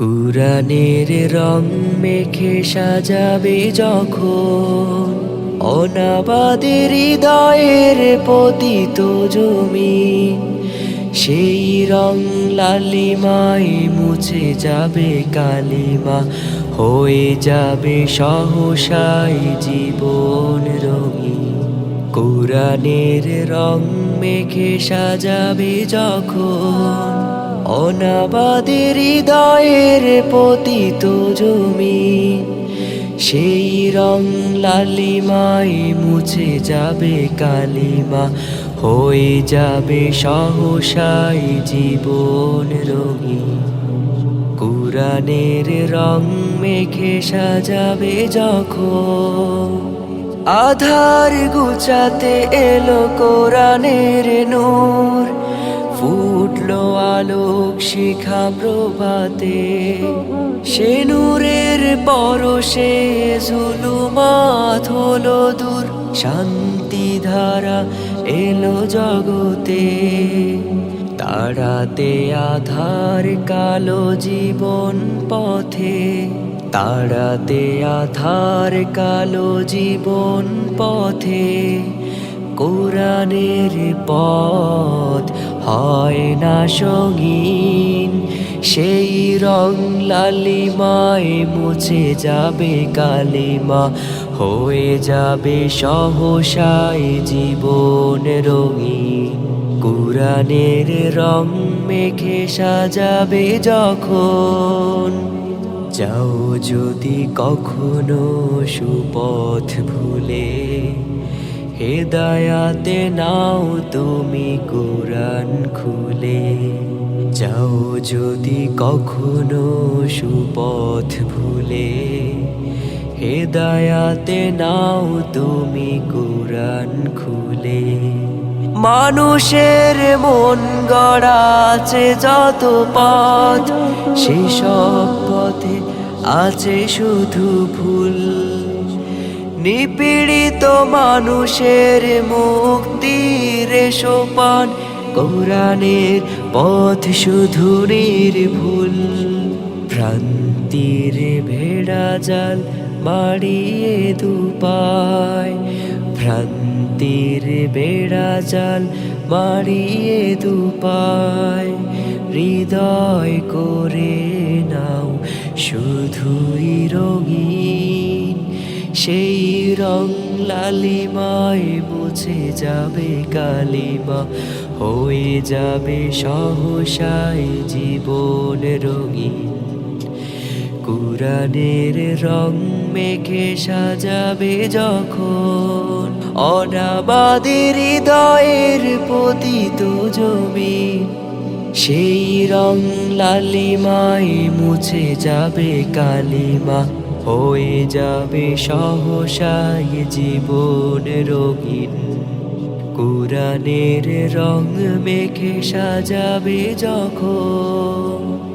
কুরানের রং মেখে সাজাবে যখন অনাবাদের হৃদয়ের পতিত জমি, সেই রং লালিমায় মুছে যাবে কালিমা, হয়ে যাবে সহসাই জীবন রঙিন। কুরানের রং মেখে সাজাবে যখন অনাবাদের হৃদয়ের পতিত জমি, সেই রং লালিমাই মুছে যাবে কালিমা, হয়ে যাবে সহসাই জীবন রঙিন কুরানের রং মেখে সাজাবে যখন আধার গুচাতে এলো কোরআনের নূর। ফুটলো আলোক শিখা প্রভাতে। সে নূরের পরশে জুলুমাত হলো দূর। শান্তি ধারা এলো জগতে। তাড়াতে আধার কালো জীবন পথে। তাড়াতে আধার কালো জীবন পথে। কোরআনের পথ হয় না সঙ্গীন। সেই রং লালিমায় মুছে যাবে কালিমা, হয়ে যাবে সহসায় জীবন রঙিন। কুরানের রং মেখে সাজাবে যখন যাও যদি কখনো সুপথ ভুলে, হে হেদায়াতে নাও তুমি কোরআন খুলে। যাও যদি কখনো সুপথ ভুলে হেদায়াতে নাও তুমি কোরআন খুলে। মানুষের মন গড়া আছে যত পথ, সেসব পথে আছে শুধু ভুল। নিপীড়িত মানুষের মুক্তির সোপান, কোরআনের পথ শুধু নির্ভুল। ভ্রান্তির ভেড়া জাল মারিয়ে দুপায়, ভ্রান্তির বেড়া জাল মারিয়ে দুপায়। হৃদয় করে শুধুই রঙিন, সেই রং লালিমায় মুছে যাবে কালিমা, হয়ে যাবে সহসাই জীবন রঙিন। কুরানের রং মেখে সাজাবে যখন, অনাবাদের হৃদয়ের পতিত জমি সেই রং লালিমায় মুছে যাবে কালিমা। হয়ে যাবে সহসাই জীবন রঙিন। কুরানের রং মেখে সাজাবে যখন